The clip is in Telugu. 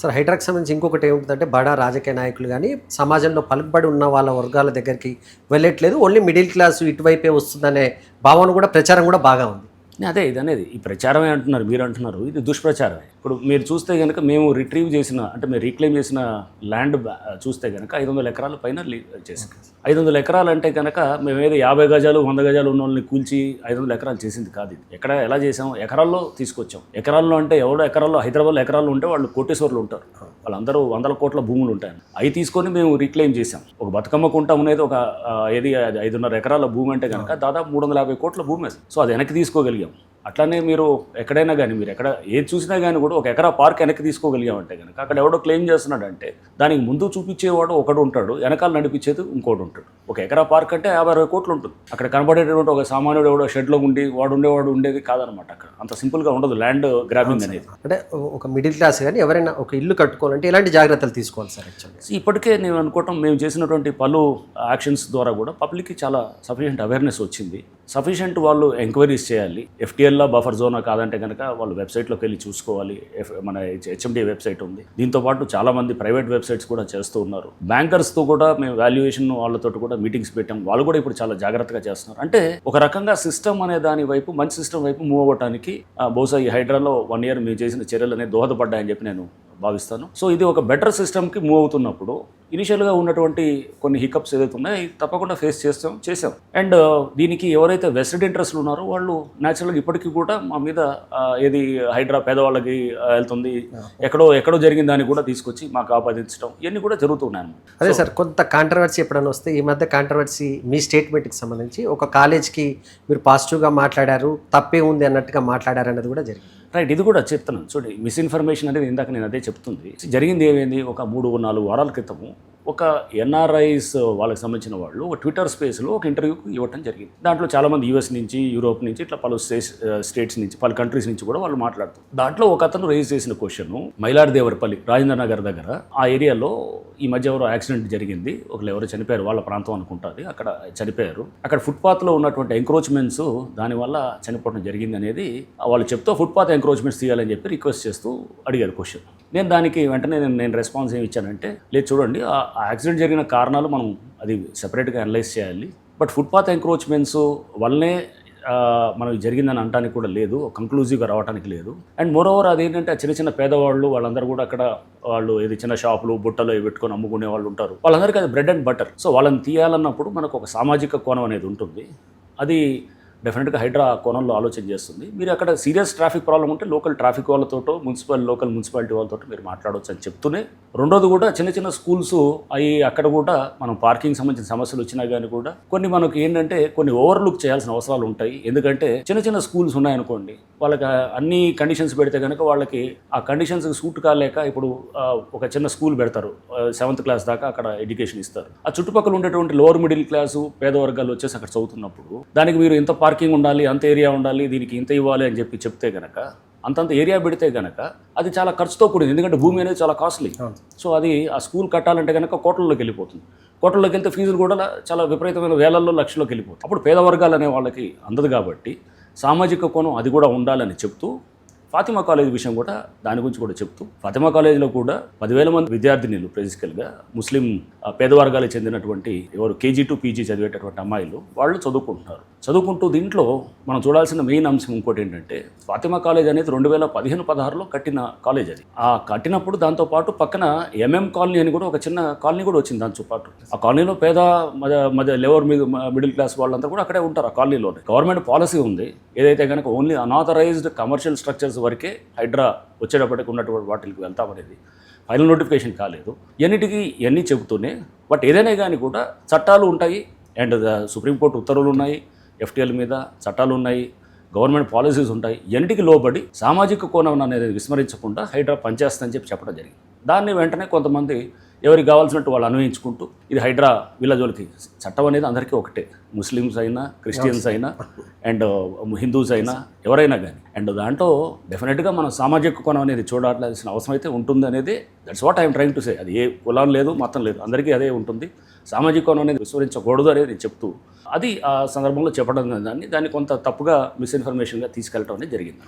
సార్ హైడ్రాక్ సంబంధించి ఇంకొకటి ఏముంటుందంటే బడా రాజకీయ నాయకులు కానీ సమాజంలో పలుకుబడి ఉన్న వాళ్ళ వర్గాల దగ్గరికి వెళ్ళట్లేదు. ఓన్లీ మిడిల్ క్లాస్ ఇటువైపే వస్తుందనే భావన కూడా ప్రచారం కూడా బాగా ఉంది. అదే ఇది అనేది ఈ ప్రచారమే అంటున్నారు మీరు అంటున్నారు. ఇది దుష్ప్రచారమే. ఇప్పుడు మీరు చూస్తే కనుక మేము రిట్రీవ్ చేసిన అంటే మేము రీక్లెయిమ్ చేసిన ల్యాండ్ చూస్తే కనుక ఐదు వందల ఎకరాల పైన లీ- చేసాం ఐదు వందల ఎకరాలు అంటే కనుక మేము ఏదో యాభై గజాలు వంద గజాలు ఉన్న వాళ్ళని కూల్చి ఐదు వందల ఎకరాలు చేసింది కాదు ఇది. ఎక్కడ ఎలా చేసాం? ఎకరాల్లో తీసుకొచ్చాం. ఎకరాల్లో అంటే ఎవడో ఎకరాల్లో హైదరాబాద్లో ఎకరాల్లో ఉంటే వాళ్ళు కోటేశ్వర్లు ఉంటారు. వాళ్ళందరూ వందల కోట్ల భూములు ఉంటాయి. అవి తీసుకొని మేము రీక్లెయిమ్ చేసాం ఒక బతుకమ్మ కుంట అనేది ఒక ఏది ఐదున్నర ఎకరాల భూమి అంటే కనుక దాదాపు మూడు వందల యాభై కోట్ల భూమి సో అది వెనక్కి తీసుకోగలిగాం. అట్లానే మీరు ఎక్కడైనా కానీ మీరు ఎక్కడ ఏది చూసినా కానీ కూడా ఒక ఎకరా పార్క్ వెనక్కి తీసుకోగలిగామంటే కనుక అక్కడ ఎవడో క్లెయిమ్ చేస్తున్నాడంటే దానికి ముందు చూపించేవాడు ఒకడు ఉంటాడు వెనకాల నడిపించేది ఇంకోటి ఉంటాడు ఒక ఎకరా పార్క్ అంటే యాభై అరవై కోట్లు ఉంటుంది. అక్కడ కనబడేటటువంటి ఒక సామాన్యుడు ఎవడో షెడ్లో ఉండి వాడు ఉండేవాడు ఉండేది కాదనమాట అక్కడ. అంత సింపుల్గా ఉండదు ల్యాండ్ గ్రాబింగ్ అనేది. అంటే ఒక మిడిల్ క్లాస్ కానీ ఎవరైనా ఒక ఇల్లు కట్టుకోవాలంటే ఎలాంటి జాగ్రత్తలు తీసుకోవాలి సార్ యాక్చువల్లీ ఇప్పటికే నేను అనుకోవటం మేము చేసినటువంటి పలు యాక్షన్స్ ద్వారా కూడా పబ్లిక్కి చాలా సఫిషియెంట్ అవేర్నెస్ వచ్చింది. సఫిషియెంట్ వాళ్ళు ఎంక్వైరీస్ చేయాలి. ఎఫ్టీఎల్లా బఫర్ జోనా కాదంటే కనుక వాళ్ళు వెబ్సైట్లోకి వెళ్ళి చూసుకోవాలి. మన హెచ్ఎండి వెబ్సైట్ ఉంది. దీంతో పాటు చాలా మంది ప్రైవేట్ వెబ్సైట్స్ కూడా చేస్తూ ఉన్నారు. బ్యాంకర్స్తో కూడా మేము వాల్యుయేషన్ వాళ్ళతో కూడా మీటింగ్స్ పెట్టాం. వాళ్ళు కూడా ఇప్పుడు చాలా జాగ్రత్తగా చేస్తున్నారు. అంటే ఒక రకంగా సిస్టమ్ అనే దాని వైపు మంచి సిస్టమ్ వైపు మూవ్ అవ్వడానికి బహుశా ఈ హైడ్రాలో వన్ ఇయర్ మేము చేసిన చర్యలు అనేది దోహదపడ్డాయని చెప్పి నేను భావిస్తాను. సో ఇది ఒక బెటర్ సిస్టమ్కి మూవ్ అవుతున్నప్పుడు ఇనిషియల్గా ఉన్నటువంటి కొన్ని హికప్స్ ఏదైతే ఉన్నాయో తప్పకుండా ఫేస్ చేస్తాం చేసాం అండ్ దీనికి ఎవరైతే వెస్టెడ్ ఇంట్రెస్ట్లు ఉన్నారో వాళ్ళు న్యాచురల్గా ఇప్పటికీ కూడా మా మీద ఏది హైడ్రా పేదవాళ్ళకి వెళ్తుంది. ఎక్కడో ఎక్కడో జరిగిన దాన్ని కూడా తీసుకొచ్చి మాకు ఆపాదించడం ఇవన్నీ కూడా జరుగుతున్నాయి అదే సార్ కొంత కాంట్రవర్సీ ఎప్పుడైనా వస్తే ఈ మధ్య కాంట్రవర్సీ మీ స్టేట్మెంట్కి సంబంధించి ఒక కాలేజ్కి మీరు పాజిటివ్గా మాట్లాడారు తప్పే ఉంది అన్నట్టుగా మాట్లాడారు అన్నది కూడా జరిగింది. రైట్ ఇది కూడా చెప్తున్నాను. చూడండి మిస్ఇన్ఫర్మేషన్ అనేది ఇందాక నేను అదే చెప్తుంది. జరిగింది ఏమైంది? ఒక మూడు నాలుగు వారాల క్రితము ఒక ఎన్ఆర్ఐస్ వాళ్ళకి సంబంధించిన వాళ్ళు ఒక ట్విట్టర్ స్పేస్లో ఒక ఇంటర్వ్యూకి ఇవ్వటం జరిగింది. దాంట్లో చాలామంది యూఎస్ నుంచి యూరోప్ నుంచి ఇట్లా పలు స్టేట్స్ స్టేట్స్ నుంచి పలు కంట్రీస్ నుంచి కూడా వాళ్ళు మాట్లాడుతారు దాంట్లో ఒక అతను రేజ్ చేసిన క్వశ్చన్ మైలార్దేవరపల్లి రాజేంద్ర నగర్ దగ్గర ఆ ఏరియాలో ఈ మధ్య ఎవరో యాక్సిడెంట్ జరిగింది. ఒకరు ఎవరో చనిపోయారు వాళ్ళ ప్రాంతం అనుకుంటుంది. అక్కడ చనిపోయారు. అక్కడ ఫుట్పాత్లో ఉన్నటువంటి ఎంక్రోచ్మెంట్స్ దానివల్ల చనిపోవడం జరిగింది అనేది వాళ్ళు చెప్తూ ఫుట్పాత్ ఎంక్రోచ్మెంట్స్ తీయాలని చెప్పి రిక్వెస్ట్ చేస్తూ అడిగారు క్వశ్చన్ నేను దానికి వెంటనే నేను నేను రెస్పాన్స్ ఏమి ఇచ్చానంటే లేదు చూడండి ఆ యాక్సిడెంట్ జరిగిన కారణాలు మనం అది సెపరేట్గా అనలైజ్ చేయాలి. బట్ ఫుట్పాత్ ఎంక్రోచ్మెంట్స్ వల్లనే మనం జరిగిందని అనడానికి కూడా లేదు. కంక్లూజివ్గా రావడానికి లేదు. అండ్ మోరోవర్ అదేంటంటే ఆ చిన్న చిన్న పేదవాళ్ళు వాళ్ళందరూ కూడా అక్కడ వాళ్ళు ఏది చిన్న షాపులు బుట్టలు ఇవి పెట్టుకొని అమ్ముకునే వాళ్ళు ఉంటారు. వాళ్ళందరికీ అది బ్రెడ్ అండ్ బటర్ సో వాళ్ళని తీయాలన్నప్పుడు మనకు ఒక సామాజిక కోణం అనేది ఉంటుంది. అది డెఫినెట్గా హైడ్రా కోణంలో ఆలోచన చేస్తుంది. మీరు అక్కడ సీరియస్ ట్రాఫిక్ ప్రాబ్లం ఉంటే లోకల్ ట్రాఫిక్ వాళ్ళతోటో మున్సిపల్ లోకల్ మున్సిపాలిటీ వాళ్ళతో మీరు మాట్లాడవచ్చు అని చెప్తూనే రెండోది కూడా చిన్న చిన్న స్కూల్స్ అవి అక్కడ కూడా మనం పార్కింగ్ సంబంధించిన సమస్యలు వచ్చినా కానీ కూడా కొన్ని మనకు ఏంటంటే కొన్ని ఓవర్లుక్ చేయాల్సిన అవసరాలు ఉంటాయి. ఎందుకంటే చిన్న చిన్న స్కూల్స్ ఉన్నాయనుకోండి వాళ్ళకి అన్ని కండిషన్స్ పెడితే కనుక వాళ్ళకి ఆ కండిషన్స్ సూట్ కాలేక ఇప్పుడు ఒక చిన్న స్కూల్ పెడతారు. సెవెంత్ క్లాస్ దాకా అక్కడ ఎడ్యుకేషన్ ఇస్తారు. ఆ చుట్టుపక్కల ఉండేటువంటి లోవర్ మిడిల్ క్లాసు పేద వర్గాలు వచ్చేసి అక్కడ చదువుతున్నప్పుడు దానికి మీరు ఇంత పార్కింగ్ ఉండాలి అంత ఏరియా ఉండాలి దీనికి ఇంత ఇవ్వాలి అని చెప్పి చెప్తే గనక అంతంత ఏరియా పెడితే గనక అది చాలా ఖర్చుతో కూడింది. ఎందుకంటే భూమి అనేది చాలా కాస్ట్లీ సో అది ఆ స్కూల్ కట్టాలంటే కనుక కోట్లలోకి వెళ్ళిపోతుంది. కోట్లలోకి వెళ్తే ఫీజులు కూడా చాలా విపరీతమైన వేలల్లో లక్షల్లోకి వెళ్ళిపోతుంది అప్పుడు పేద వర్గాలు అనే వాళ్ళకి అందదు కాబట్టి సామాజిక కోణం అది కూడా ఉండాలని చెప్తూ ఫాతిమా కాలేజ్ విషయం కూడా దాని గురించి కూడా చెప్తూ ఫాతిమా కాలేజీలో కూడా పదివేల మంది విద్యార్థినిలు బేసికల్గా ముస్లిం పేదవర్గాలకు పేద చెందినటువంటి ఎవరు కేజీ టు పీజీ చదివేటటువంటి అమ్మాయిలు వాళ్ళు చదువుకుంటున్నారు. చదువుకుంటూ దీంట్లో మనం చూడాల్సిన మెయిన్ అంశం ఇంకోటి ఏంటంటే ఫాతిమా కాలేజ్ అనేది రెండు వేల పదిహేను పదహారులో కట్టిన కాలేజ్ అది. ఆ కట్టినప్పుడు దాంతోపాటు పక్కన ఎంఎం కాలనీ అని కూడా ఒక చిన్న కాలనీ కూడా వచ్చింది దాంతో పాటు. ఆ కాలనీలో పేద మధ్య మధ్య లెవర్ మీద మిడిల్ క్లాస్ వాళ్ళంతా కూడా అక్కడే ఉంటారు ఆ కాలనీలోనే. గవర్నమెంట్ పాలసీ ఉంది. ఏదైతే కనుక ఓన్లీ అనాథరైజ్డ్ కమర్షియల్ స్ట్రక్చర్స్ వరకే హైడ్రా వచ్చేటప్పటికి ఉన్నటువంటి వాటికి వెళ్తామనేది ఫైనల్ నోటిఫికేషన్ కాలేదు. ఎన్నిటికీ ఇవన్నీ చెబుతూనే బట్ ఏదైనా కానీ కూడా చట్టాలు ఉంటాయి. అండ్ సుప్రీంకోర్టు ఉత్తర్వులు ఉన్నాయి. ఎఫ్టీఎల్ మీద చట్టాలు ఉన్నాయి. గవర్నమెంట్ పాలసీస్ ఉంటాయి. ఎన్నిటికి లోబడి సామాజిక కోణం అనేది విస్మరించకుండా హైడ్రా పనిచేస్తుందని చెప్పి చెప్పడం జరిగింది. దాన్ని వెంటనే కొంతమంది ఎవరికి కావాల్సినట్టు వాళ్ళు అన్వయించుకుంటూ ఇది హైడ్రా వీళ్ళ జోలికి చట్టం అనేది అందరికీ ఒకటే. ముస్లిమ్స్ అయినా క్రిస్టియన్స్ అయినా అండ్ హిందూస్ అయినా ఎవరైనా కానీ అండ్ దాంట్లో డెఫినెట్గా మనం సామాజిక కోణం అనేది చూడాల్సిన అవసరం అయితే ఉంటుంది అనేది that's what I'm trying to say అది ఏ కులం లేదు మతం లేదు. అందరికీ అదే ఉంటుంది. సామాజిక కోణం అనేది విస్మరించకూడదు అనేది నేను చెప్తూ అది ఆ సందర్భంలో చెప్పడం దాన్ని దాన్ని కొంత తప్పుగా మిస్ఇన్ఫర్మేషన్గా తీసుకెళ్ళడం అనేది జరిగింది.